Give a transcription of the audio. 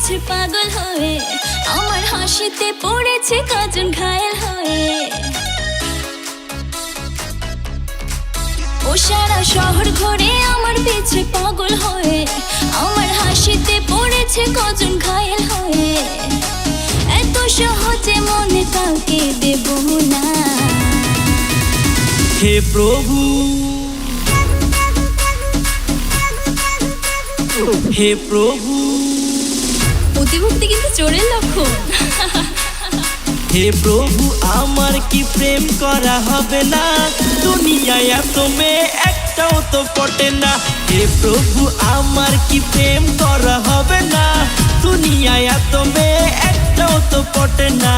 পিছে পাগল হয়ে, আমার হাসিতে পড়েছে কজন ঘায়েল হয়ে। ও সারা শহর ঘরে আমার পিছে পাগল হয়ে, আমার হাসিতে পড়েছে কজন ঘায়েল হয়ে। এত সহজে মনে কাউকে দেব না। হে প্রভু। হে প্রভু। অতিভক্তি কিন্তু চোরের লক্ষণ। হে প্রভু, আমার কি প্রেম করা হবে না? দুনিয়ায় এত মেয়ে, একটাও তো পটে না। হে প্রভু, আমার কি প্রেম করা হবে না? দুনিয়ায় এত মেয়ে, একটাও তো পটে না।